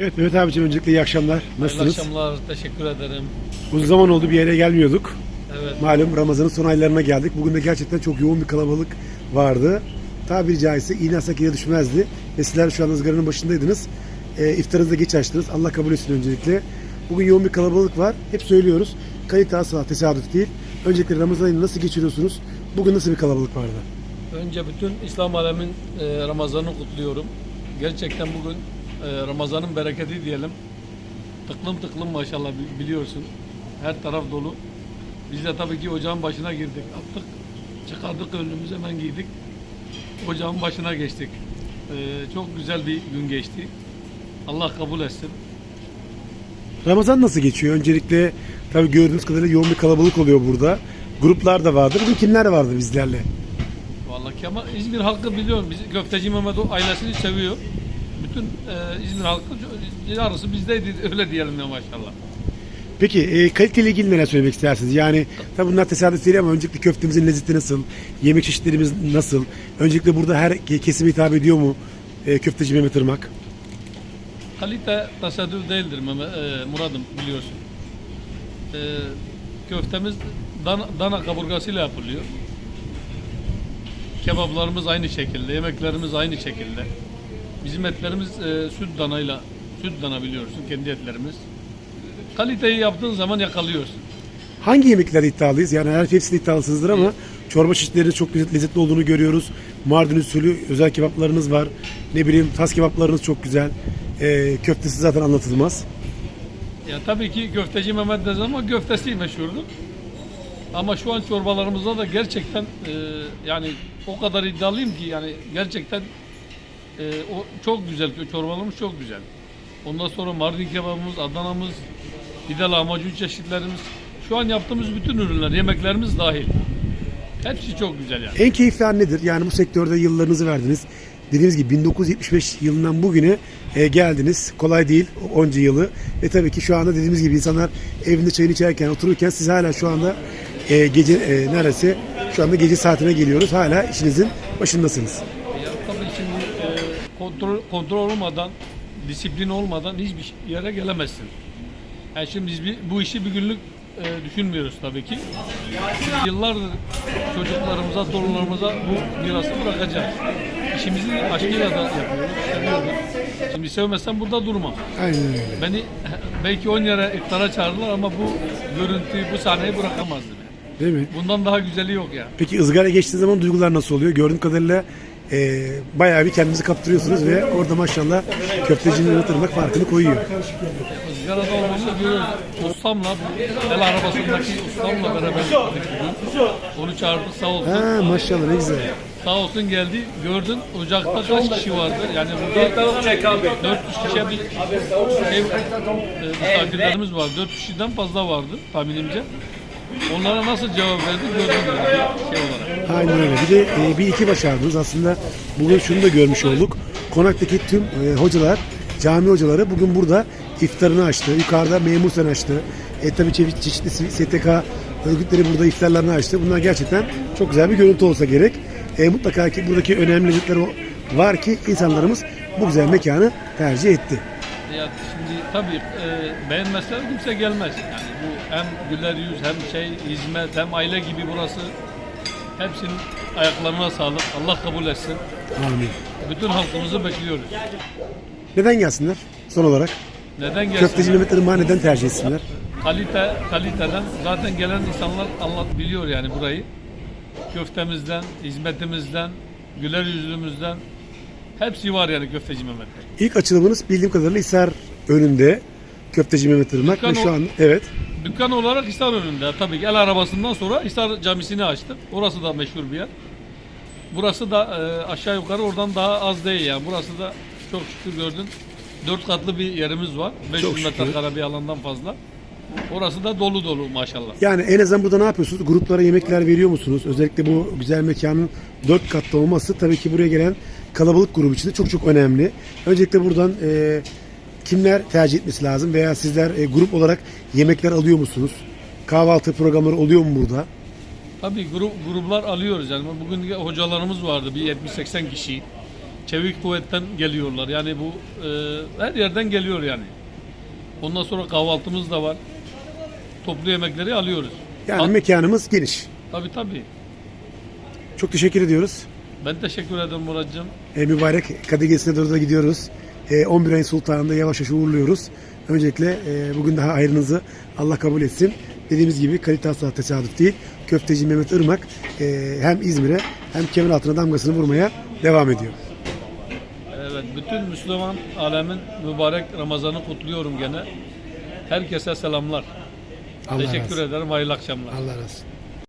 Evet Mehmet abicim öncelikle iyi akşamlar. Nasılsınız? akşamlar, teşekkür ederim. Uzun zaman oldu bir yere gelmiyorduk. Evet, Malum Ramazan'ın son aylarına geldik. Bugün de gerçekten çok yoğun bir kalabalık vardı. Tabiri caizse iğne asak yere düşmezdi. Ve sizler şu an ızgaranın başındaydınız. E, iftarınızı geç açtınız. Allah kabul etsin öncelikle. Bugün yoğun bir kalabalık var. Hep söylüyoruz. Kalite asla tesadüf değil. Öncelikle Ramazan ayını nasıl geçiriyorsunuz? Bugün nasıl bir kalabalık vardı? önce bütün İslam alemin e, Ramazan'ını kutluyorum. Gerçekten bugün Ramazan'ın bereketi diyelim. Tıklım tıklım maşallah bi- biliyorsun. Her taraf dolu. Biz de tabii ki ocağın başına girdik. Attık, çıkardık önlüğümüzü hemen giydik. Ocağın başına geçtik. E, çok güzel bir gün geçti. Allah kabul etsin. Ramazan nasıl geçiyor? Öncelikle tabii gördüğünüz kadarıyla yoğun bir kalabalık oluyor burada. Gruplar da vardı. Bugün kimler vardı bizlerle? Vallahi Kemal İzmir halkı biliyorum. Biz Göfteci Mehmet o ailesini seviyor. Bütün e, İzmir halkı yarısı bizdeydi öyle diyelim ya maşallah. Peki e, kaliteyle ilgili neler söylemek istersiniz? Yani tabii bunlar tesadüf değil ama öncelikle köftemizin lezzeti nasıl? Yemek çeşitlerimiz nasıl? Öncelikle burada her ke- kesime hitap ediyor mu e, köfteci Mehmet Irmak? Kalite tesadüf değildir Mehmet, e, Murad'ım biliyorsun. E, köftemiz dana, dana kaburgasıyla yapılıyor. Kebaplarımız aynı şekilde, yemeklerimiz aynı şekilde. Bizim etlerimiz e, süt danayla, süt dana biliyorsun kendi etlerimiz. Kaliteyi yaptığın zaman yakalıyorsun. Hangi yemeklerde iddialıyız? Yani her hepsinde iddialısınızdır ama çorba çeşitlerinin çok lezzetli olduğunu görüyoruz. Mardin usulü özel kebaplarınız var. Ne bileyim tas kebaplarınız çok güzel. E, köftesi zaten anlatılmaz. Ya tabii ki köfteci Mehmet deriz ama köftesi meşhurdur. Ama şu an çorbalarımızda da gerçekten e, yani o kadar iddialıyım ki yani gerçekten e, o çok güzel çorbalarımız çok güzel. Ondan sonra Mardin kebabımız, Adana'mız, bir de lahmacun çeşitlerimiz. Şu an yaptığımız bütün ürünler, yemeklerimiz dahil. Hepsi çok güzel yani. En keyifli an nedir? Yani bu sektörde yıllarınızı verdiniz. Dediğiniz gibi 1975 yılından bugüne e, geldiniz. Kolay değil onca yılı. Ve tabii ki şu anda dediğimiz gibi insanlar evinde çayını içerken, otururken siz hala şu anda e, gece e, neresi? Şu anda gece saatine geliyoruz. Hala işinizin başındasınız. Ya tabii şimdi e, kontrol, kontrol olmadan, disiplin olmadan hiçbir yere gelemezsin. Yani şimdi biz bir, bu işi bir günlük e, düşünmüyoruz tabii ki. Yıllardır çocuklarımıza, torunlarımıza bu mirası bırakacağız. İşimizi aşkıyla da yapıyoruz, seviyoruz. Şimdi sevmezsem burada durmam. Aynen öyle. Beni belki 10 yere iftara çağırdılar ama bu görüntüyü, bu sahneyi bırakamazdım. yani. Değil mi? Bundan daha güzeli yok ya. Peki ızgara geçtiği zaman duygular nasıl oluyor? Gördüğüm kadarıyla e, bayağı bir kendinizi kaptırıyorsunuz ve orada maşallah köftecinin yatırmak farkını koyuyor. Izgarada olmamızı görüyoruz. Ustamla, el arabasındaki ustamla beraber gittik bugün. Onu çağırdık sağ olsun. Ha maşallah ne güzel. Sağ olsun geldi. Gördün ocakta kaç kişi vardı? Yani burada 400 kişiye bir ev e, misafirlerimiz var. 4 kişiden fazla vardı tahminimce. Onlara nasıl cevap verdi gördün yani bir şey olarak. Aynen öyle. Bir de e, bir iki başardınız. Aslında bugün şunu da görmüş olduk. Konaktaki tüm e, hocalar, cami hocaları bugün burada iftarını açtı. Yukarıda memur sen açtı. E tabii çeşitli, çeşitli STK örgütleri burada iftarlarını açtı. Bunlar gerçekten çok güzel bir görüntü olsa gerek. E, mutlaka ki buradaki önemli lezzetler o- var ki insanlarımız bu güzel mekanı tercih etti. Ya şimdi tabii e, beğenmezler kimse gelmez. Yani bu hem güler yüz hem şey hizmet hem aile gibi burası. Hepsinin ayaklarına sağlık. Allah kabul etsin. Amin. Bütün halkımızı bekliyoruz. Neden gelsinler son olarak? Neden gelsin? Köfteci Mehmet Irmak'ı neden tercih etsinler? Kalite, kaliteden zaten gelen insanlar anlat biliyor yani burayı. Köftemizden, hizmetimizden, güler yüzlümüzden hepsi var yani köfteci Mehmet'te. İlk açılımınız bildiğim kadarıyla Hisar önünde. Köfteci Mehmet Irmak ve Dükkan şu o- an evet. Dükkan olarak Hisar önünde tabii ki el arabasından sonra Hisar camisini açtık. Orası da meşhur bir yer. Burası da e, aşağı yukarı oradan daha az değil yani. Burası da çok şükür gördün. Dört katlı bir yerimiz var. 500 şükür. metrekare bir alandan fazla. Orası da dolu dolu maşallah. Yani en azından burada ne yapıyorsunuz? Gruplara yemekler veriyor musunuz? Özellikle bu güzel mekanın dört katlı olması tabii ki buraya gelen kalabalık grubu için de çok çok önemli. Öncelikle buradan e, kimler tercih etmesi lazım veya sizler e, grup olarak yemekler alıyor musunuz? Kahvaltı programları oluyor mu burada? Tabii grup, gruplar alıyoruz yani. Bugün hocalarımız vardı bir 70-80 kişi. Çevik kuvvetten geliyorlar. Yani bu e, her yerden geliyor yani. Ondan sonra kahvaltımız da var. Toplu yemekleri alıyoruz. Yani Al- mekanımız geniş. Tabii tabii. Çok teşekkür ediyoruz. Ben teşekkür ederim Muratcığım. E, mübarek Kadir Gecesi'ne doğru da gidiyoruz. E, 11 ayın sultanında yavaş yavaş uğurluyoruz. Öncelikle e, bugün daha hayrınızı Allah kabul etsin. Dediğimiz gibi Kalitas'la tesadüf değil. Köfteci Mehmet Irmak e, hem İzmir'e hem kemer altına damgasını vurmaya devam ediyor. Evet, bütün Müslüman alemin mübarek Ramazan'ı kutluyorum gene. Herkese selamlar. Allah Teşekkür razı ederim. Hayırlı akşamlar. Allah razı olsun.